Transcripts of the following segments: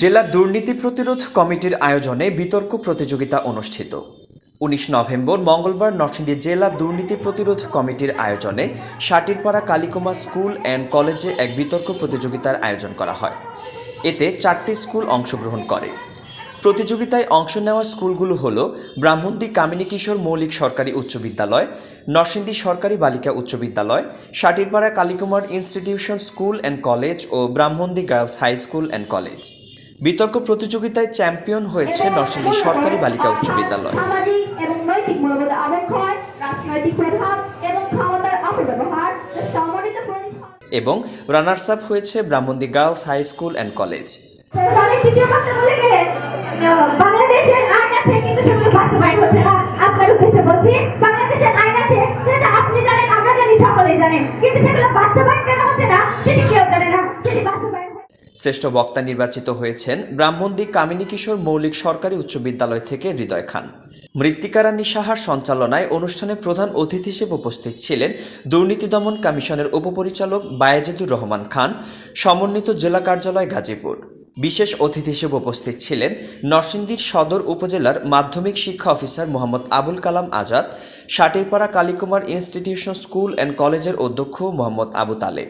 জেলা দুর্নীতি প্রতিরোধ কমিটির আয়োজনে বিতর্ক প্রতিযোগিতা অনুষ্ঠিত। উনিশ নভেম্বর মঙ্গলবার নরসিংদী জেলা দুর্নীতি প্রতিরোধ কমিটির আয়োজনে সাটিরপাড়া কালিকুমা স্কুল অ্যান্ড কলেজে এক বিতর্ক প্রতিযোগিতার আয়োজন করা হয়। এতে চারটি স্কুল অংশগ্রহণ করে। প্রতিযোগিতায় অংশ নেওয়া স্কুলগুলো হল ব্রাহ্মণদী কামিনী কিশোর মৌলিক সরকারি উচ্চ বিদ্যালয়, নরসিংদী সরকারি বালিকা উচ্চ বিদ্যালয়, Satirpara Kalikumar institution school and college O Brahmandi girls high school and college. বিতর্ক প্রতিযোগিতায় চ্যাম্পিয়ন হয়েছে নরসিংদী সরকারি বালিকা উচ্চ বিদ্যালয়। এবং রানার্স আপ হয়েছে Brahmandi girls high school and college. বাংলাদেশের আইন আছে, কিন্তু সেগুলো বাস্তবায়ন হচ্ছে না। আপনার উদ্দেশ্যে বলছি, বাংলাদেশের আইন আছে, সেটা আপনি জানেন, আমরা জানি, সকলেই জানেন। কিন্তু সেগুলো বাস্তবায়ন কেন হচ্ছে না, সেটি কেউ জানে না। সেটি বাস্তবায়ন শ্রেষ্ঠ বক্তা নির্বাচিত হয়েছেন ব্রাহ্মণদী কামিনী কিশোর মৌলিক সরকারি উচ্চ বিদ্যালয় থেকে হৃদয় খান। মৃত্তিকারানী সাহার সঞ্চালনায় অনুষ্ঠানে প্রধান অতিথি হিসেবে উপস্থিত ছিলেন দুর্নীতি দমন কমিশনের উপপরিচালক বায়েজেদুর রহমান খান, সমন্বিত জেলা কার্যালয় গাজীপুর। বিশেষ অতিথি হিসেবে উপস্থিত ছিলেন নরসিংদীর সদর উপজেলার মাধ্যমিক শিক্ষা officer Mohammad Abul Kalam Azad, Satirpara Kalikumar institution school and কলেজের অধ্যক্ষ মোহাম্মদ আবু তালেব।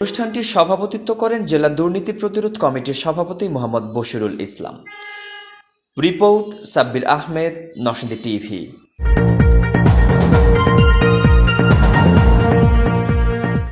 অনুষ্ঠানটির সভাপতিত্ব করেন জেলা দুর্নীতি প্রতিরোধ কমিটির সভাপতি মোহাম্মদ বশিরুল ইসলাম। Report Sabbir Ahmed, Narsingdi TV.